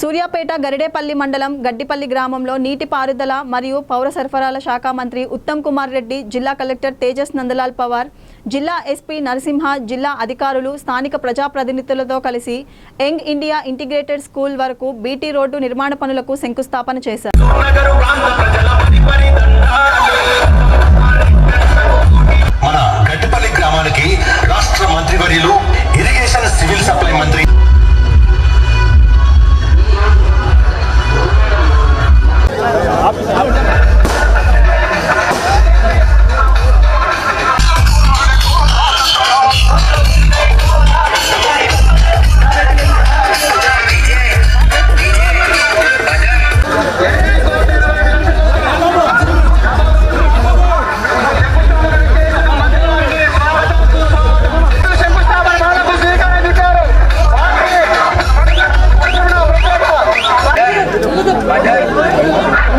సూర్యాపేట గరిడేపల్లి మండలం గడ్డిపల్లి గ్రామంలో నీటిపారుదల మరియు పౌర సరఫరాల శాఖ మంత్రి ఉత్తమ్ కుమార్ రెడ్డి జిల్లా కలెక్టర్ తేజస్ నందలాల్ పవార్ జిల్లా ఎస్పీ నరసింహ జిల్లా అధికారులు స్థానిక ప్రజాప్రతినిధులతో కలిసి యంగ్ ఇండియా ఇంటిగ్రేటెడ్ స్కూల్ వరకు బీటీ రోడ్డు నిర్మాణ పనులకు శంకుస్థాపన చేశారు. మన గడ్డిపల్లి గ్రామానికి రాష్ట్ర మంత్రివర్యులు irrigation civil supply Thank you.